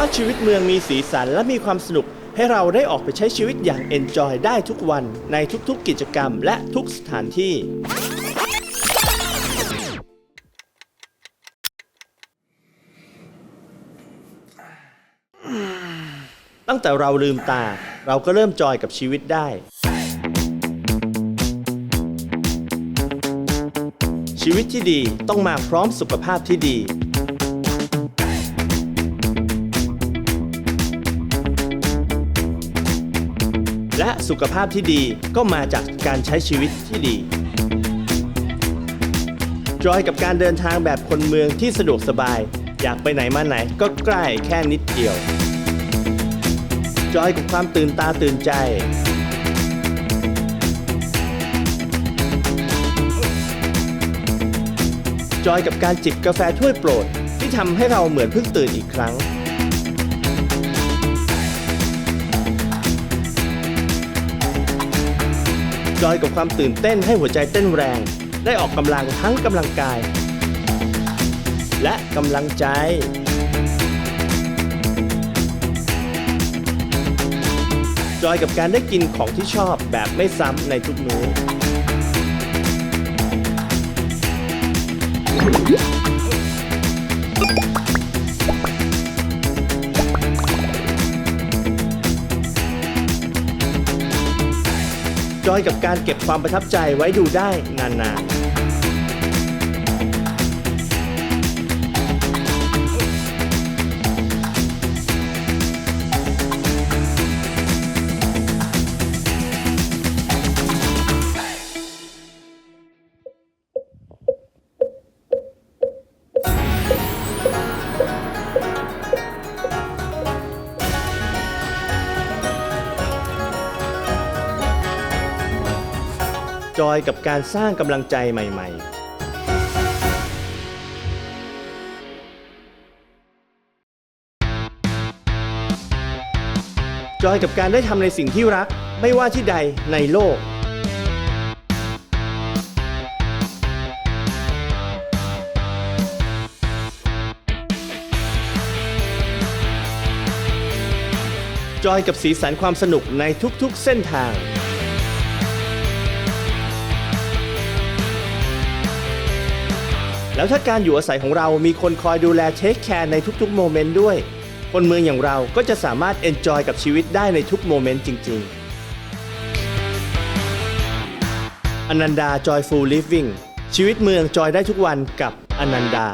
ราะชีวิตเมืองมีสีสันและมีความสนุก ให้เราได้ออกไปใช้ชีวิตอย่างเอนจอยได้ทุกวันในทุกๆกิจกรรมและทุกสถานที่ ตั้งแต่เราลืมตา เราก็เริ่มจอยกับชีวิตได้ ชีวิตที่ดีต้องมาพร้อมสุขภาพที่ดี และสุขภาพที่ดีก็มาจากการใช้ชีวิตที่ดี จอยกับการเดินทางแบบคนเมืองที่สะดวกสบาย อยากไปไหนมาไหนก็ใกล้แค่นิดเดียว จอยกับความตื่นตาตื่นใจ จอยกับการจิบกาแฟถ้วยโปรด ที่ทำให้เราเหมือนเพิ่งตื่นอีกครั้ง จอยกับความตื่นเต้นให้หัวใจเต้นแรง ได้ออกกำลังทั้งกำลังกาย และกำลังใจ จอยกับการได้กินของที่ชอบแบบไม่ซ้ำในทุกมื้อ อยกับการเก็บความประทับใจไว้ดูได้นานๆ จอยกับการสร้างกำลังใจใหม่ ๆจอยกับการได้ทำในสิ่งที่รักไม่ว่าที่ใดในโลก จอยกับสีสันความสนุกในทุกๆเส้นทาง แล้วถ้าการอยู่อาศัยของเรามีคนคอยดูแลเทคแคร์ในทุกๆโมเมนต์ด้วย คนเมืองอย่างเราก็จะสามารถเอนจอยกับชีวิตได้ในทุกโมเมนต์จริง ๆ อนันดา Joyful Living ชีวิตเมืองจอยได้ทุกวันกับอนันดา